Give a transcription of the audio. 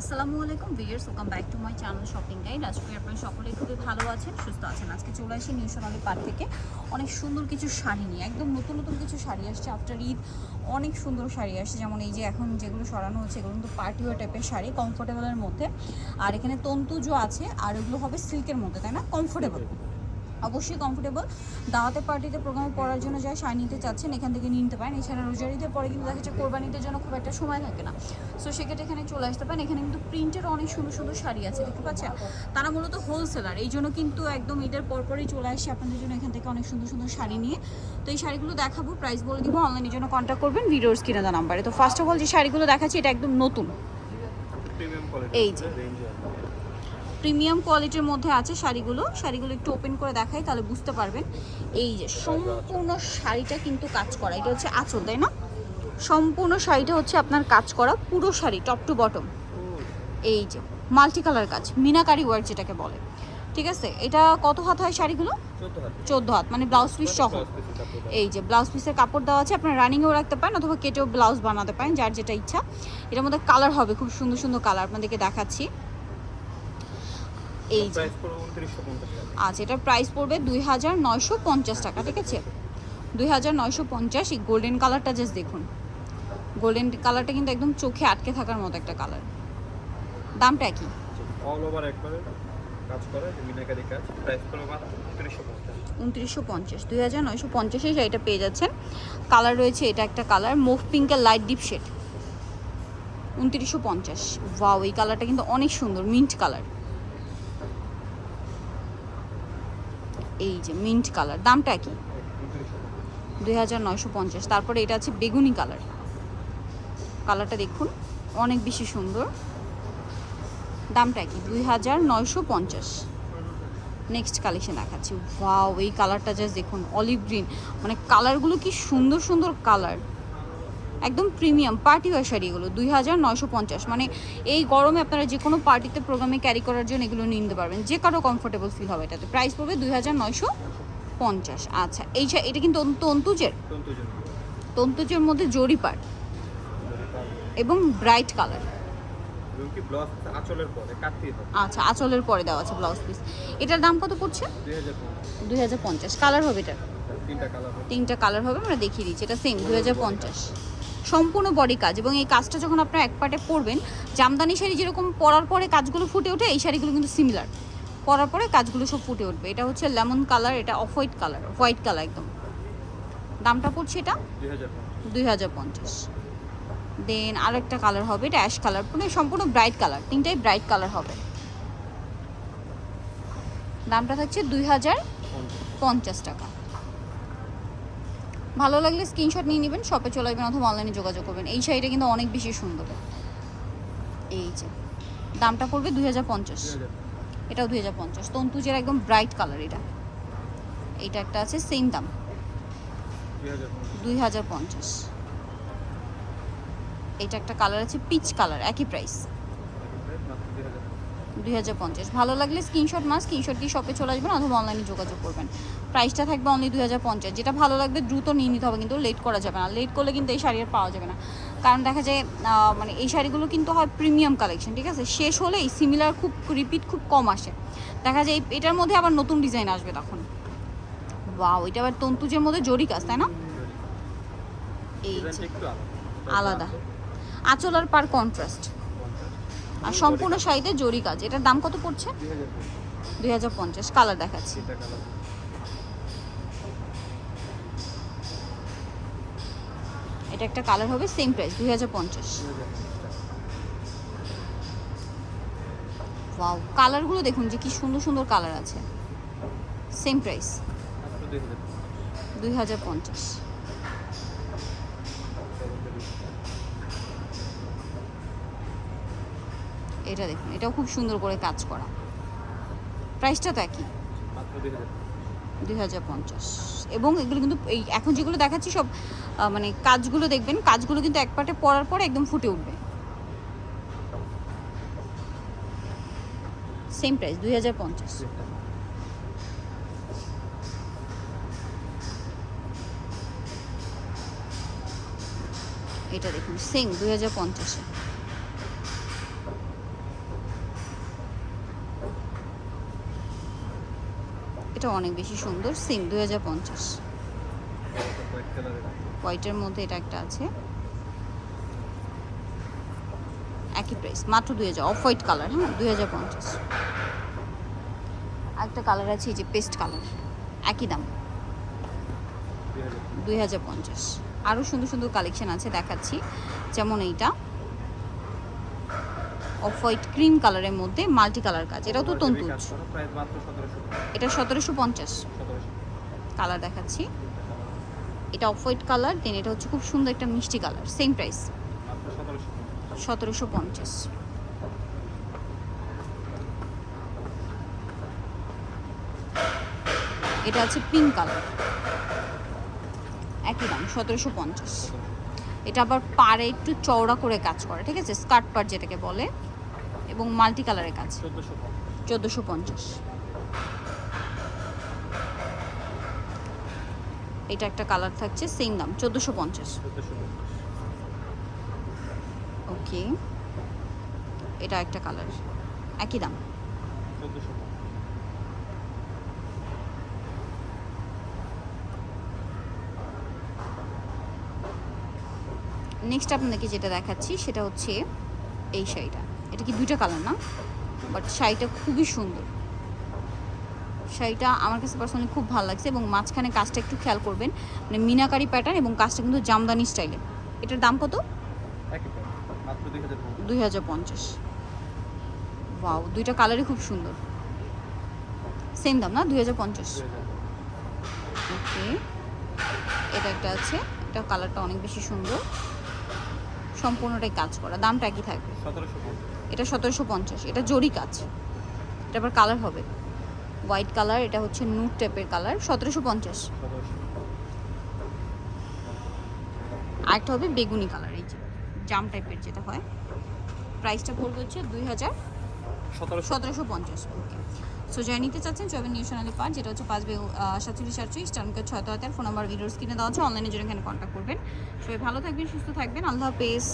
আসসালামু আলাইকুম viewers welcome back to my channel shopping guide আজকে আপনারা সকলেই খুবই ভালো আছেন, সুস্থ আছেন। আজকে চলে আসি নিউ সোনালি পার্ক থেকে। অনেক সুন্দর কিছু শাড়ি নিয়ে, একদম নতুন নতুন কিছু শাড়ি আসছে আফটার ঈদ। অনেক সুন্দর শাড়ি আসছে, যেমন এই যে এখন যেগুলো সরানো হচ্ছে, এগুলো কিন্তু পার্টিওয়ার টাইপের শাড়ি কমফোর্টেবলের মধ্যে। আর এখানে তন্তুজো আছে, আর ওগুলো হবে সিল্কের মধ্যে, তাই না? কমফোর্টেবল অবশ্যই কমফোর্টেবল দাওয়াতে পার্টিতে প্রোগ্রামে পড়ার জন্য যা শাড়ি নিতে চাচ্ছেন এখান থেকে নিতে পারেন। এছাড়া রোজারিতে পরে কিন্তু দেখা যাচ্ছে কোরবানিদের জন্য খুব একটা সময় থাকে না। সো সেক্ষেত্রে এখানে চলে আসতে পারেন। এখানে কিন্তু প্রিন্টের অনেক সুন্দর সুন্দর শাড়ি আছে দেখতে পাচ্ছেন? তারা মূলত হোলসেলার এই জন্য কিন্তু একদম ঈদের পরপরই চলে আসছে আপনাদের জন্য এখান থেকে অনেক সুন্দর সুন্দর শাড়ি নিয়ে। তো এই শাড়িগুলো দেখাবো প্রাইস বলে দিব অনলাইনের জন্য কন্ট্যাক্ট করবেন ভিডিওর কিনে দেওয়া নাম্বারে তো ফার্স্ট অফ অল যে শাড়িগুলো দেখাচ্ছি এটা একদম নতুন। এই যে। প্রিমিয়াম কোয়ালিটির মধ্যে আছে শাড়িগুলো। শাড়িগুলো একটু ওপেন করে দেখাই তাহলে বুঝতে পারবেন। এই যে সম্পূর্ণ শাড়িটা কিন্তু কাজ করা। এটা হচ্ছে আঁচল তাই না? সম্পূর্ণ শাড়িটা হচ্ছে আপনার কাজ করা পুরো শাড়ি টপ টু বটম এই যে মাল্টি কালার কাজ মিনাকারি ওয়ার্ক যেটাকে বলে। ঠিক আছে? এটা কত হাত হয় শাড়িগুলো? চোদ্দ হাত। মানে ব্লাউজ পিস সহ। এই যে ব্লাউজ পিসের কাপড় দেওয়া আছে আপনার রানিংয়েও রাখতে পারেন অথবা কেটেও ব্লাউজ বানাতে পারেন যার যেটা ইচ্ছা। এটার মধ্যে কালার হবে খুব সুন্দর সুন্দর কালার আপনাদেরকে দেখাচ্ছি। এই যে। আচ্ছা এটার প্রাইস পড়বে দুই হাজার নয়শো পঞ্চাশ টাকা ঠিক আছে? দুই হাজার নয়শো পঞ্চাশ এই গোল্ডেন কালারটা জাস্ট দেখুন। গোল্ডেন কালারটা কিন্তু একদম চোখে আটকে থাকার মতো একটা কালার দামটা কি? অল ওভার একবারে কাজ করে মিনাকারি কাজ প্রাইস পড়বে উনত্রিশশো পঞ্চাশ। দুই হাজার নয়শো পঞ্চাশে পেয়ে যাচ্ছেন। কালার রয়েছে এটা একটা কালার মুভ পিঙ্কের লাইট ডিপ শেড উনত্রিশশো পঞ্চাশ। ওয়াও এই কালারটা কিন্তু অনেক সুন্দর মিন্ট কালার এই যে মিন্ট কালার দামটা কি? দুই হাজার পঞ্চাশ, তারপরে এটা আছে বেগুনি কালার কালারটা দেখুন, অনেক বেশি সুন্দর। দামটা কি? দুই হাজার নয়শো পঞ্চাশ। নেক্সট কালেকশন দেখাচ্ছি। ওয়াও এই কালারটা জাস্ট দেখুন অলিভ গ্রিন মানে কালারগুলো কি সুন্দর সুন্দর কালার একদম প্রিমিয়াম পার্টি ওয়ার শাড়ি এগুলো দুই হাজার নয়শো পঞ্চাশ। মানে এই গরমে আপনারা যে কোনো পার্টিতে প্রোগ্রামে ক্যারি করার জন্য এগুলো নিয়ে নিতে পারবেন। যে কারও কমফোর্টেবল ফিল হবে এটাতে। প্রাইস পড়বে দুই হাজার নয়শো পঞ্চাশ। আচ্ছা এই এটা কিন্তু তন্তুজের? তন্তুজের মধ্যে। জরি পাট এবং ব্রাইট কালার আচ্ছা আঁচলের পরে দেওয়া আছে ব্লাউজ পিস এটার দাম কত পড়ছে? দুই হাজার পঞ্চাশ। কালার হবে এটার? তিনটা কালার হবে। তিনটা কালার হবে আমরা দেখিয়ে দিচ্ছি। এটা সেম দুই হাজার পঞ্চাশ। সম্পূর্ণ বডি কাজ এবং এই কাজটা যখন আপনারা এক পার্টে পরবেন জামদানি শাড়ি যেরকম পরার পরে কাজগুলো ফুটে ওঠে এই শাড়িগুলো কিন্তু সিমিলার পরার পরে কাজগুলো সব ফুটে উঠবে। এটা হচ্ছে লেমন কালার এটা off white colour white colour একদম। দামটা পড়ছে এটা? দুই হাজার পঞ্চাশ। দেন আরেকটা কালার হবে এটা অ্যাশ কালার পুরো সম্পূর্ণ ব্রাইট কালার তিনটাই ব্রাইট কালার হবে। দামটা থাকছে দুই হাজার পঞ্চাশ টাকা। ভালো লাগলে স্ক্রিনশট নিয়ে নেবেন শপে চলে আসবেন অথবা অনলাইনে যোগাযোগ করবেন। এই শাড়িটা কিন্তু অনেক বেশি সুন্দর। এই যে, দামটা পড়বে দুই হাজার পঞ্চাশ। এটাও দুই হাজার পঞ্চাশ। তন্তুজের একদম ব্রাইট কালার এটা। এইটা একটা আছে সেম দাম। দুই হাজার পঞ্চাশ। এটা একটা কালার আছে পিচ কালার একই প্রাইস দুই হাজার পঞ্চাশ। ভালো লাগলে স্ক্রিনশট মাস স্ক্রিনশট দিয়ে শপে চলে আসবেন অথবা অনলাইনে যোগাযোগ করবেন। প্রাইসটা থাকবে অনলি দুই হাজার পঞ্চাশ। যেটা ভালো লাগবে দ্রুত নিয়ে নিতে হবে কিন্তু লেট করা যাবে না। লেট করলে কিন্তু এই শাড়ি আর পাওয়া যাবে না। কারণ দেখা যায় মানে এই শাড়িগুলো কিন্তু হয় প্রিমিয়াম কালেকশন ঠিক আছে? শেষ হলেই সিমিলার খুব রিপিট খুব কম আসে। দেখা যায় এই- এটার মধ্যে আবার নতুন ডিজাইন আসবে তখন। ওয়াও এটা আবার তন্তুজের মধ্যে জরি কাজ তাই না? এই আলাদা। আঁচল আর পার কন্ট্রাস্ট আর সম্পূর্ণ শাড়িতে জরি কাজ। এটার দাম কত পড়ছে? দুই হাজার পঞ্চাশ কালার দেখাচ্ছি। এটা একটা কালার হবে সেম প্রাইস দুই হাজার পঞ্চাশ। ওয়াও কালারগুলো দেখুন যে কি সুন্দর সুন্দর কালার আছে। সেম প্রাইস দুই হাজার পঞ্চাশ। এটা দেখুন এটাও খুব সুন্দর করে কাজ করা। প্রাইসটা তো একই। দুই হাজার। পঞ্চাশ। এবং এগুলো কিন্তু এই এখন যেগুলো দেখাচ্ছি সব মানে কাজগুলো দেখবেন কাজগুলো কিন্তু এক পাটে পরার পরে একদম ফুটে উঠবে। সেম প্রাইস দুই হাজার পঞ্চাশ। এটা দেখুন সেম দুই হাজার পঞ্চাশে। এটা অনেক বেশি সুন্দর সেম দুই হাজার পঞ্চাশ। হোয়াইট হোয়াইটের মধ্যে এটা একটা আছে। একই প্রাইস মাত্র দুই হাজার অফ হোয়াইট কালার হ্যাঁ দুই হাজার পঞ্চাশ। একটা কালার আছে, এই যে পেস্ট কালার একই দাম। দুই হাজার পঞ্চাশ। আরও সুন্দর সুন্দর কালেকশন আছে, দেখাচ্ছি। যেমন এইটা। অফ হোয়াইট ক্রিম কালারের মধ্যে মাল্টি কালার কাজ। এটাও তো তন্তু। এটা সতেরোশো পঞ্চাশ। কালার দেখাচ্ছি। এটা অফ হোয়াইট কালার দেন এটা হচ্ছে খুব সুন্দর একটা মিষ্টি কালার সেম প্রাইস সতেরোশো সতেরোশো পঞ্চাশ। এটা আছে পিঙ্ক কালার। একই দাম সতেরোশো পঞ্চাশ। এটা আবার পাড়ে একটু চওড়া করে কাজ করে ঠিক আছে? স্কার্ট পার যেটাকে বলে। এবং মাল্টি কালারের কাজ। চোদ্দোশো পঞ্চাশ। এটা একটা কালার থাকছে সেম দাম চোদ্দোশো পঞ্চাশ। ওকে। এটা একটা কালার একই দাম। নেক্সট আপনাদেরকে যেটা দেখাচ্ছি সেটা হচ্ছে এই শাড়িটা। এটা কি দুইটা কালার না? বাট শাড়িটা খুবই সুন্দর। শাড়িটা আমার কাছে পার্সোনালি খুব ভালো লাগছে এবং মাঝখানে কাজটা একটু খেয়াল করবেন। মানে মিনাকারি প্যাটার্ন এবং কাজটা কিন্তু জামদানি স্টাইলে এটার দাম কত? দুই হাজার পঞ্চাশ। ওয়াও দুইটা কালারই খুব সুন্দর। সেম দাম না? দুই হাজার পঞ্চাশ। ওকে এটা একটা আছে। এটা কালারটা অনেক বেশি সুন্দর। সম্পূর্ণটাই কাজ করা। দামটা একই থাকবে। সতেরোশো এটা সতেরোশো পঞ্চাশ এটা জরি কাজ এটা আবার কালার হবে। হোয়াইট কালার এটা হচ্ছে নুট টাইপের কালার সতেরোশো পঞ্চাশ। সতেরোশো আরেকটা হবে বেগুনি কালার এই যে জাম টাইপের যেটা হয়। প্রাইসটা পড়বে হচ্ছে দুই হাজার সতেরোশো। পঞ্চাশ ওকে সো যারা নিতে চাচ্ছেন জবেন নিউ সোনালি পার্ট যেটা হচ্ছে পাঁচ সাতচল্লিশ সাতচল্লিশ টার্মিকার ছয় তলাতে ফোন নাম্বার ভিডিওর স্ক্রিনে দেওয়া আছে অনলাইনে জন্য এখানে কন্ট্যাক্ট করবেন। সবাই ভালো থাকবেন সুস্থ থাকবেন আল্লাহ হাফেজ।